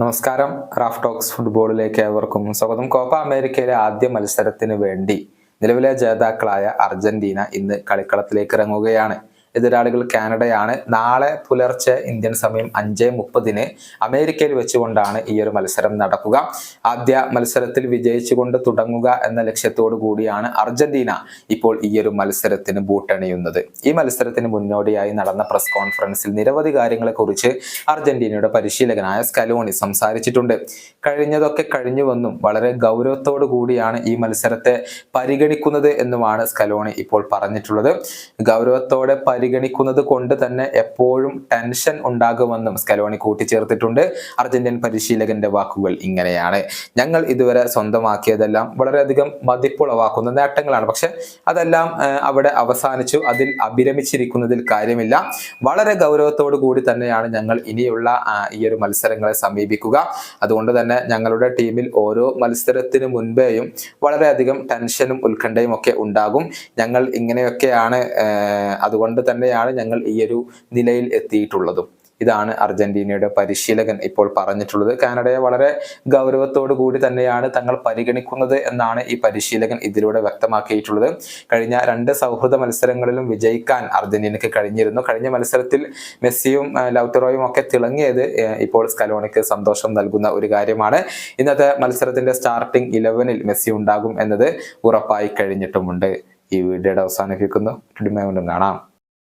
നമസ്കാരം. Raf talks ഫുട്ബോളിലേക്ക് ഏവർക്കും സ്വാഗതം. കോപ്പ അമേരിക്കയിലെ ആദ്യ മത്സരത്തിന് വേണ്ടി നിലവിലെ ജേതാക്കളായ അർജന്റീന ഇന്ന് കളിക്കളത്തിലേക്ക് ഇറങ്ങുകയാണ്. എതിരാളികൾ കാനഡയാണ്. നാളെ പുലർച്ചെ ഇന്ത്യൻ സമയം അഞ്ച് മുപ്പതിന് അമേരിക്കയിൽ വെച്ചുകൊണ്ടാണ് ഈ ഒരു മത്സരം നടക്കുക. ആദ്യ മത്സരത്തിൽ വിജയിച്ചുകൊണ്ട് തുടങ്ങുക എന്ന ലക്ഷ്യത്തോടു കൂടിയാണ് അർജന്റീന ഇപ്പോൾ ഈ ഒരു മത്സരത്തിന് ബൂട്ടണിയുന്നത്. ഈ മത്സരത്തിന് മുന്നോടിയായി നടന്ന പ്രസ് കോൺഫറൻസിൽ നിരവധി കാര്യങ്ങളെക്കുറിച്ച് അർജന്റീനയുടെ പരിശീലകനായ സ്കലോണി സംസാരിച്ചിട്ടുണ്ട്. കഴിഞ്ഞതൊക്കെ കഴിഞ്ഞുവെന്നും വളരെ ഗൗരവത്തോടു കൂടിയാണ് ഈ മത്സരത്തെ പരിഗണിക്കുന്നത് എന്നുമാണ് സ്കലോണി ഇപ്പോൾ പറഞ്ഞിട്ടുള്ളത്. ഗൗരവത്തോടെ പരിഗണിക്കുന്നത് കൊണ്ട് തന്നെ എപ്പോഴും ടെൻഷൻ ഉണ്ടാകുമെന്നും സ്കലോണി കൂട്ടിച്ചേർത്തിട്ടുണ്ട്. അർജന്റീൻ പരിശീലകന്റെ വാക്കുകൾ ഇങ്ങനെയാണ്. ഞങ്ങൾ ഇതുവരെ സ്വന്തമാക്കിയതെല്ലാം വളരെയധികം മതിപ്പുളവാക്കുന്ന നേട്ടങ്ങളാണ്. പക്ഷെ അതെല്ലാം അവിടെ അവസാനിച്ചു. അതിൽ അഭിരമിച്ചിരിക്കുന്നതിൽ കാര്യമില്ല. വളരെ ഗൗരവത്തോടു കൂടി തന്നെയാണ് ഞങ്ങൾ ഇനിയുള്ള ഈ ഒരു മത്സരങ്ങളെ സമീപിക്കുക. അതുകൊണ്ട് തന്നെ ഞങ്ങളുടെ ടീമിൽ ഓരോ മത്സരത്തിന് മുൻപേയും വളരെയധികം ടെൻഷനും ഉത്കണ്ഠയും ഒക്കെ ഉണ്ടാകും. ഞങ്ങൾ ഇങ്ങനെയൊക്കെയാണ് അതുകൊണ്ട് തന്നെയാണ് ഞങ്ങൾ ഈ ഒരു നിലയിൽ എത്തിയിട്ടുള്ളതും. ഇതാണ് അർജന്റീനയുടെ പരിശീലകൻ ഇപ്പോൾ പറഞ്ഞിട്ടുള്ളത്. കാനഡയെ വളരെ ഗൗരവത്തോടു കൂടി തന്നെയാണ് തങ്ങൾ പരിഗണിക്കുന്നത് എന്നാണ് ഈ പരിശീലകൻ ഇതിലൂടെ വ്യക്തമാക്കിയിട്ടുള്ളത്. കഴിഞ്ഞ രണ്ട് സൗഹൃദ മത്സരങ്ങളിലും വിജയിക്കാൻ അർജന്റീനയ്ക്ക് കഴിഞ്ഞിരുന്നു. കഴിഞ്ഞ മത്സരത്തിൽ മെസ്സിയും ആ, ലൗട്ടറോയും ഒക്കെ തിളങ്ങിയത് ഇപ്പോൾ സ്കലോണിക്ക് സന്തോഷം നൽകുന്ന ഒരു കാര്യമാണ്. ഇന്നത്തെ മത്സരത്തിന്റെ സ്റ്റാർട്ടിംഗ് ഇലവനിൽ മെസ്സി ഉണ്ടാകും എന്നത് ഉറപ്പായി കഴിഞ്ഞിട്ടുമുണ്ട്. ഈ വീഡിയോയുടെ അവസാനിപ്പിക്കുന്നു കാണാം.